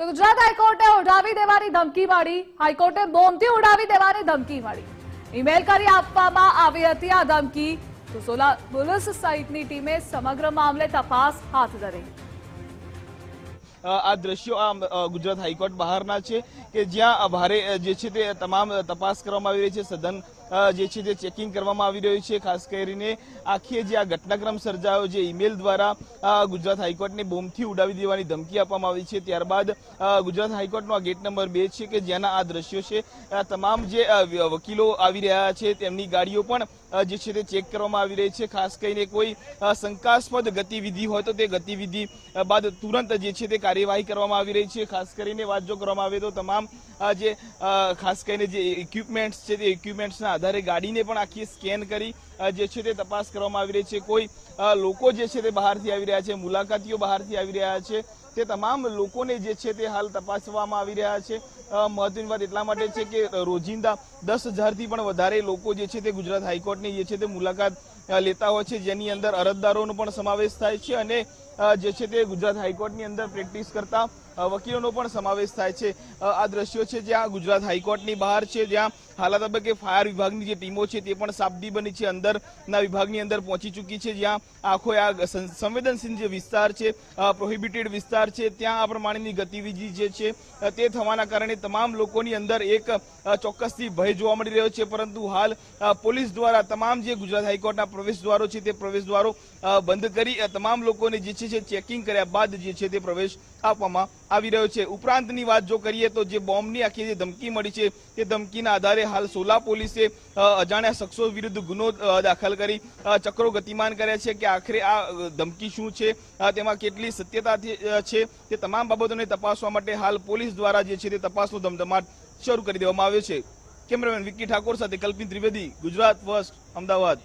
તો ગુજરાત હાઈકોર્ટે ઉડાવી દેવાની ધમકી મળી. હાઈકોર્ટે બોમ્બથી ઉડાવી દેવાની ધમકી મળી. ઈમેલ કરી આપવામાં આવી હતી આ ધમકી. તો સોલા પોલીસ સહિતની ટીમે સમગ્ર મામલે તપાસ હાથ ધરી. આ દ્રશ્યો આ ગુજરાત હાઈકોર્ટ બહારના છે કે જ્યાં ભારે જે છે તે તમામ તપાસ કરવામાં આવી રહી છે સદન જે છે તે ચેકિંગ કરવામાં આવી રહ્યું છે, ખાસ કરીને આખી જે આ ઘટનાક્રમ સર્જાયો જે ઈમેલ દ્વારા ગુજરાત હાઈકોર્ટને બોમ્બથી ઉડાવી દેવાની ધમકી આપવામાં આવી છે. ત્યારબાદ ગુજરાત હાઈકોર્ટનો આ ગેટ નંબર બે છે કે જેના આ દ્રશ્યો છે તમામ જે વકીલો આવી રહ્યા છે, તેમની ગાડીઓ પણ જે છે તે ચેક કરવામાં આવી રહી છે. ખાસ કરીને કોઈ શંકાસ્પદ ગતિવિધિ હોય તો તે ગતિવિધિ બાદ તુરંત જે છે તે કાર્યવાહી કરવામાં આવી રહી છે. ખાસ કરીને વાત જો કરવામાં આવે તો તમામ જે ખાસ કરીને જે ઇક્વિપમેન્ટ્સ છે, તે ઇક્વિપમેન્ટ્સના આધારે ગાડીને પણ આખી સ્કેન કરી જે છે તે તપાસ કરવામાં આવી રહી છે. કોઈ લોકો જે છે તે બહારથી આવી રહ્યા છે, મુલાકાતીઓ બહારથી આવી રહ્યા છે. તે તમામ લોકોને જે છે તે હાલ તપાસવામાં આવી રહ્યા છે. મહત્વની વાત એટલા માટે છે કે રોજિંદા દસ હજારથી પણ વધારે લોકો જે છે તે ગુજરાત હાઈકોર્ટની જે છે તે મુલાકાત લેતા હોય છે, જેની અંદર અરજદારોનો પણ સમાવેશ થાય છે અને જે છે તે ગુજરાત હાઈકોર્ટની અંદર પ્રેક્ટિસ કરતા વકીલોનો પણ સમાવેશ થાય છે. આ દ્રશ્યો છે જ્યાં ગુજરાત હાઈકોર્ટની બહાર છે, જ્યાં હાલ તબક્કે ફાયર વિભાગની જે ટીમો છે તે પણ સાબદી બની છે, અંદરના વિભાગની અંદર પહોંચી ચૂકી છે, જ્યાં આખો આ સંવેદનશીલ જે વિસ્તાર છે પ્રોહિબિટેડ વિસ્તાર છે, ત્યાં આ પ્રમાણેની ગતિવિધિ જે છે તે થવાના કારણે તમામ લોકોની અંદર એક ચોક્કસથી ભય જોવા મળી રહ્યો છે, પરંતુ હાલ પોલીસ દ્વારા તમામ જે ગુજરાત હાઈકોર્ટના પ્રવેશ દ્વારો છે તે પ્રવેશ દ્વારો બંધ કરી તમામ લોકોને જે છે ચેકિંગ કર્યા બાદ જે છે તે પ્રવેશ આપવામાં આવી રહ્યો છે. ઉપરાંતની વાત જો કરીએ તો જે બોમ્બની આખી જે ધમકી મળી છે, તે ધમકીના આધારે હાલ સોલા પોલીસે અજાણ્યા શખ્સો વિરુદ્ધ ગુનો દાખલ કરી ચક્રો ગતિમાન કર્યા છે કે આખરે આ ધમકી શું છે તેમાં કેટલી સત્યતા છે- તે તમામ બાબતોને તપાસવા માટે હાલ પોલીસ દ્વારા જે છે તે તપાસનો ધમધમાટ શરૂ કરી દેવામાં આવ્યો છે. કેમેરામેન વિક્કી ઠાકોર સાથે કલ્પિત ત્રિવેદી, ગુજરાત ફર્સ્ટ અમદાવાદ.